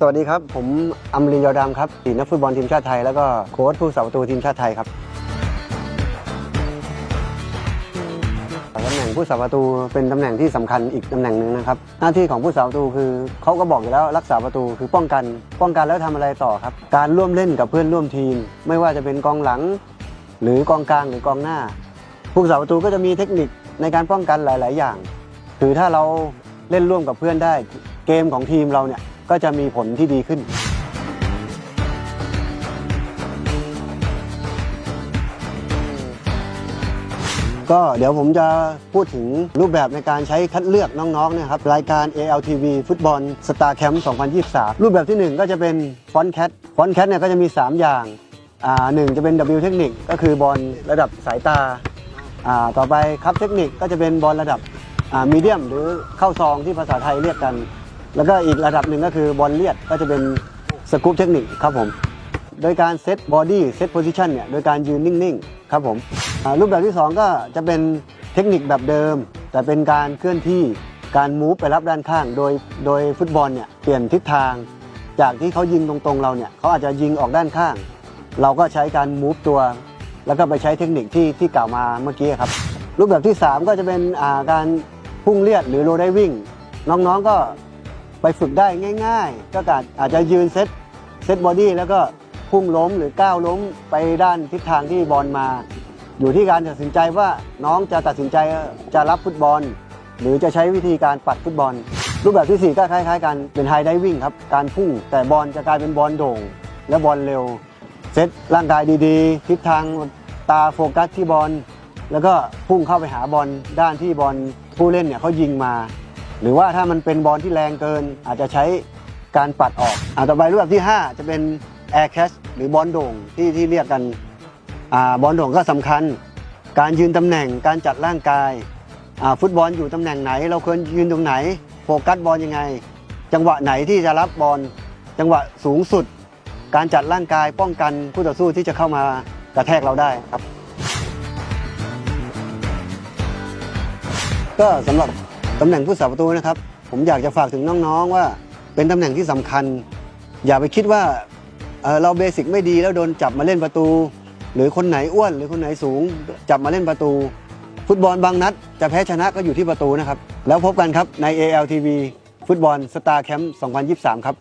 สวัสดีครับ ผมอัมรินทร์ยอดำครับอดีนักฟุตบอลทีมชาติไทย แล้วก็โค้ชผู้สาประตูทีมชาติไทยครับตำแหน่งผู้สาประตูเป็นตำแหน่งที่สำคัญอีกตำแหน่งหนึ่งนะครับ หน้าที่ของผู้สาประตูคือเขาก็บอกอยู่แล้วรักษาประตูคือป้องกัน ป้องกันแล้วทำอะไรต่อครับ การร่วมเล่นกับเพื่อนร่วมทีม ไม่ว่าจะเป็นกองหลัง หรือกองกลางหรือกองหน้า ผู้สาประตูก็จะมีเทคนิคในการป้องกันหลาย ๆ อย่าง คือถ้าเราเล่นร่วมกับเพื่อนได้ เกมของทีมเราเนี่ย ก็จะมีผลที่ดีขึ้น ก็เดี๋ยวผมจะพูดถึงรูปแบบในการใช้คัดเลือกน้องๆนะครับรายการ ALTV ฟุตบอล Star Camp 2023 รูปแบบที่ 1 ก็จะเป็นฟอนแคทฟอนแคทเนี่ยก็จะมี 3 อย่างอ่าหนึ่งจะเป็น W เทคนิคก็คือบอลระดับสายตาอ่าต่อไปครับเทคนิคก็จะเป็นบอลระดับมีเดียมหรือเข้าซองที่ภาษาไทยเรียกกัน แล้วก็อีกระดับหนึ่งก็คือบอลเลียดก็จะเป็นสกู๊ปเทคนิคครับผม โดยการเซตบอดี้เซตโพซิชันเนี่ยโดยการยืนนิ่งๆครับผมรูปแบบที่ 2 ก็จะเป็นเทคนิคแบบเดิม แต่เป็นการเคลื่อนที่การมูฟไปรับด้านข้าง โดยโดยฟุตบอลเนี่ยเปลี่ยนทิศทาง จากที่เขายิงตรงๆเราเนี่ยเขาอาจจะยิงออกด้านข้าง เราก็ใช้การมูฟตัว แล้วก็ไปใช้เทคนิคที่ที่กล่าวมาเมื่อกี้ครับ รูปแบบที่ 3 ก็จะเป็นาการพุ่งเลียดหรือโรได้วิ่งน้องๆก็ ไปฝึกได้ง่าย ๆ ก็อาจอาจจะยืนเซตเซตบอดี้แล้วก็พุ่งล้มหรือก้าวล้มไปด้านทิศทางที่บอลมา อยู่ที่การตัดสินใจว่าน้องจะตัดสินใจจะรับฟุตบอล หรือจะใช้วิธีการปัดฟุตบอล รูปแบบที่ 4 ก็คล้ายๆกันเป็นไฮไดวิ่งครับการพุ่งแต่บอลจะกลายเป็นบอลโด่ง และบอลเร็ว เซตร่างกายดีๆ ทิศทางตาโฟกัสที่บอลแล้วก็พุ่งเข้าไปหาบอลด้านที่บอลผู้เล่นเนี่ยเขายิงมา หรือว่าถ้ามันเป็นบอลที่แรงเกิน อาจจะใช้การปัดออกอ่าต่อไปรูปแบบที่ 5 จะเป็น Air Catch หรือบอลโด่งที่ที่เรียกกันอ่าบอลโด่งก็สำคัญ การยืนตำแหน่งการจัดร่างกายอ่าฟุตบอลอยู่ตำแหน่งไหน เราควรยืนตรงไหน โฟกัสบอลยังไง จังหวะไหนที่จะรับบอลจังหวะสูงสุด การจัดร่างกายป้องกันคู่ต่อสู้ที่จะเข้ามากระแทกเราได้ครับ ก็สำหรับ ตำแหน่งผู้สาประตูนะครับ ผมอยากจะฝากถึงน้องๆว่า เป็นตำแหน่งที่สำคัญ อย่าไปคิดว่าเอ่อเราเบสิกไม่ดีแล้วโดนจับมาเล่นประตู หรือคนไหนอ้วนหรือคนไหนสูง จับมาเล่นประตู ฟุตบอลบางนัด จะแพ้ชนะก็อยู่ที่ประตูนะครับ แล้วพบกันครับใน ALTV ฟุตบอลสตาร์แคมป์2023 ครับ